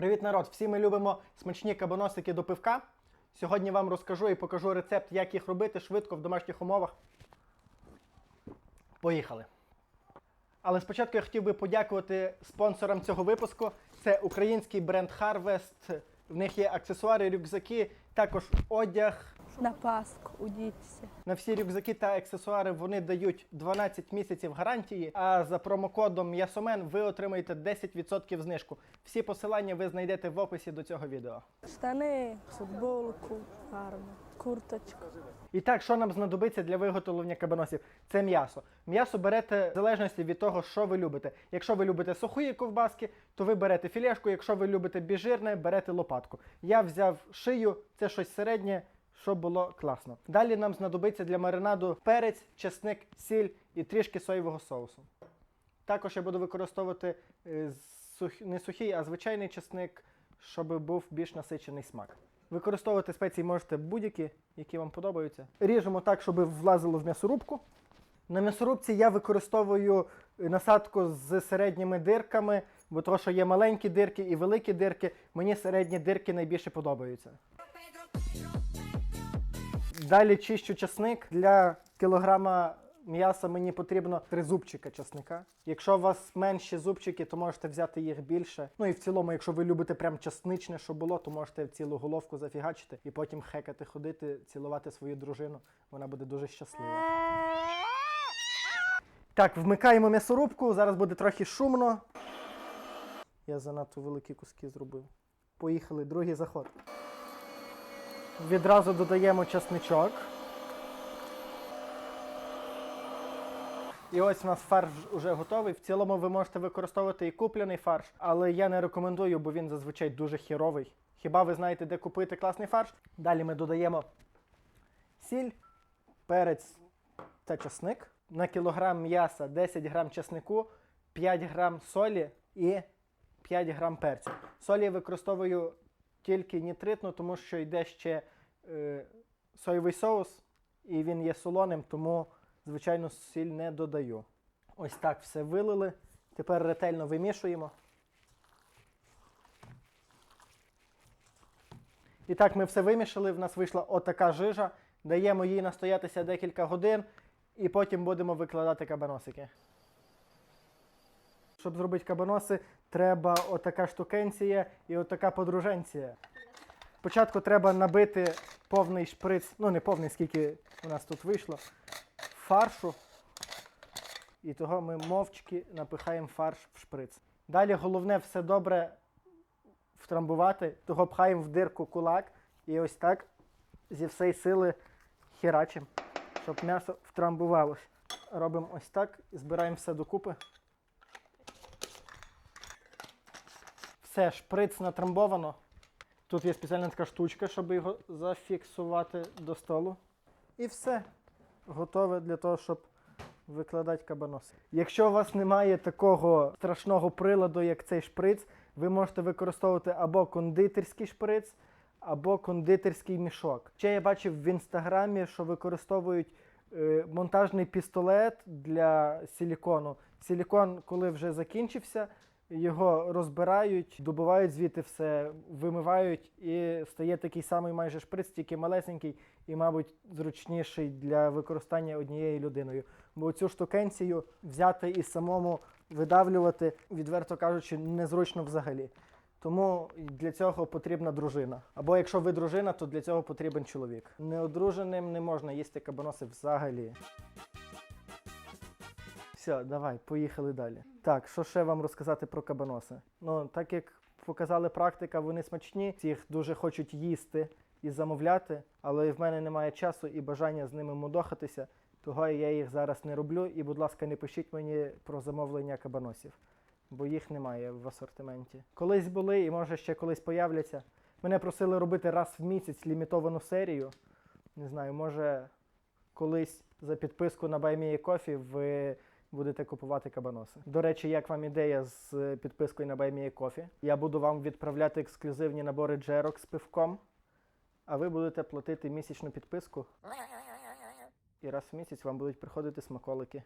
Привіт, народ! Всі ми любимо смачні кабаносики до пивка. Сьогодні вам розкажу і покажу рецепт, як їх робити швидко в домашніх умовах. Поїхали! Але спочатку я хотів би подякувати спонсорам цього випуску. Це український бренд Harvest. В них є аксесуари, рюкзаки, також одяг. На Пасху удіться. На всі рюкзаки та аксесуари вони дають 12 місяців гарантії. А за промокодом Ясомен ви отримаєте 10% знижку. Всі посилання ви знайдете в описі до цього відео. Штани, футболку, гарно, курточку. І так, що нам знадобиться для виготовлення кабаносів? Це м'ясо. М'ясо берете в залежності від того, що ви любите. Якщо ви любите сухої ковбаски, то ви берете філешку. Якщо ви любите біжирне, берете лопатку. Я взяв шию, це щось середнє, щоб було класно. Далі нам знадобиться для маринаду перець, чесник, сіль і трішки соєвого соусу. Також я буду використовувати е, не сухий, а звичайний чесник, щоб був більш насичений смак. Використовувати спеції можете будь-які, які вам подобаються. Ріжемо так, щоб влазило в м'ясорубку. На м'ясорубці я використовую насадку з середніми дирками, бо того, що є маленькі дирки і великі дирки. Мені середні дирки найбільше подобаються. Далі чищу часник. Для кілограма м'яса мені потрібно три зубчика часника. Якщо у вас менші зубчики, то можете взяти їх більше. Ну і в цілому, якщо ви любите прям часничне, що було, то можете цілу головку зафігачити і потім хекати, ходити, цілувати свою дружину. Вона буде дуже щаслива. Так, вмикаємо м'ясорубку. Зараз буде трохи шумно. Я занадто великі куски зробив. Поїхали, другий заход. Відразу додаємо часничок. І ось у нас фарш вже готовий. В цілому ви можете використовувати і куплений фарш, але я не рекомендую, бо він зазвичай дуже хіровий. Хіба ви знаєте, де купити класний фарш? Далі ми додаємо сіль, перець та часник. На кілограм м'яса 10 грам часнику, 5 грам солі і 5 грам перцю. Солі я використовую тільки нітритну, тому що йде ще соєвий соус, і він є солоним, тому, звичайно, сіль не додаю. Ось так все вилили. Тепер ретельно вимішуємо. І так ми все вимішали, в нас вийшла отака жижа. Даємо їй настоятися декілька годин і потім будемо викладати кабаносики. Щоб зробити кабаноси, треба отака штукенція і отака подруженція. Спочатку треба набити повний шприц, ну не повний, скільки у нас тут вийшло, фаршу. І того ми мовчки напихаємо фарш в шприц. Далі головне все добре втрамбувати, того пхаємо в дирку кулак і ось так зі всієї сили херачимо, щоб м'ясо втрамбувалось. Робимо ось так, збираємо все докупи. Все, шприц натрамбовано. Тут є спеціальна така штучка, щоб його зафіксувати до столу. І все. Готове для того, щоб викладати кабаноси. Якщо у вас немає такого страшного приладу, як цей шприц, ви можете використовувати або кондитерський шприц, або кондитерський мішок. Ще я бачив в інстаграмі, що використовують е, монтажний пістолет для силікону. Силікон, коли вже закінчився, його розбирають, добувають звідти все, вимивають, і стає такий самий майже шприц, тільки малесенький і, мабуть, зручніший для використання однією людиною. Бо цю штукенцію взяти і самому видавлювати, відверто кажучи, незручно взагалі. Тому для цього потрібна дружина. Або якщо ви дружина, то для цього потрібен чоловік. Неодруженим не можна їсти кабаноси взагалі. Все, давай, поїхали далі. Так, що ще вам розказати про кабаноси? Ну, так як показали практика, вони смачні, їх дуже хочуть їсти і замовляти, але в мене немає часу і бажання з ними мудохатися, того я їх зараз не роблю. І, будь ласка, не пишіть мені про замовлення кабаносів, бо їх немає в асортименті. Колись були і може ще колись появляться. Мене просили робити раз в місяць лімітовану серію. Не знаю, може колись за підписку на BuyMeACoffee ви будете купувати кабаноси. До речі, як вам ідея з е, підпискою на BuyMeACoffee? Я буду вам відправляти ексклюзивні набори джерок з пивком, а ви будете платити місячну підписку. І раз в місяць вам будуть приходити смаколики.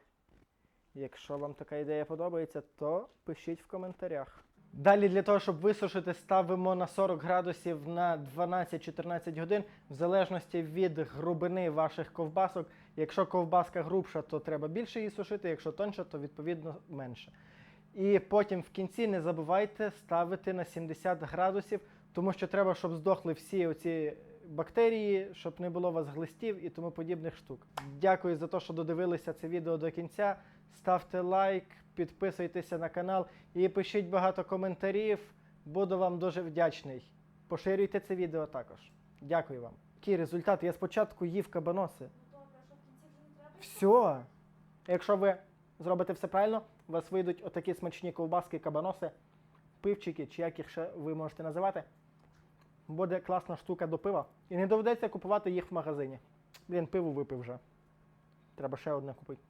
Якщо вам така ідея подобається, то пишіть в коментарях. Далі для того, щоб висушити, ставимо на 40 градусів на 12-14 годин, в залежності від грубини ваших ковбасок. Якщо ковбаска грубша, то треба більше її сушити, якщо тонша, то відповідно менше. І потім в кінці не забувайте ставити на 70 градусів, тому що треба, щоб здохли всі оці бактерії, щоб не було у вас глистів і тому подібних штук. Дякую за те, що додивилися це відео до кінця. Ставте лайк, підписуйтеся на канал і пишіть багато коментарів. Буду вам дуже вдячний. Поширюйте це відео також. Дякую вам. Який результат? Я спочатку їв кабаноси. Все. Якщо ви зробите все правильно, у вас вийдуть отакі смачні ковбаски, кабаноси, пивчики, чи як їх ще ви можете називати. Буде класна штука до пива. І не доведеться купувати їх в магазині. Блін, пиво випив вже. Треба ще одне купити.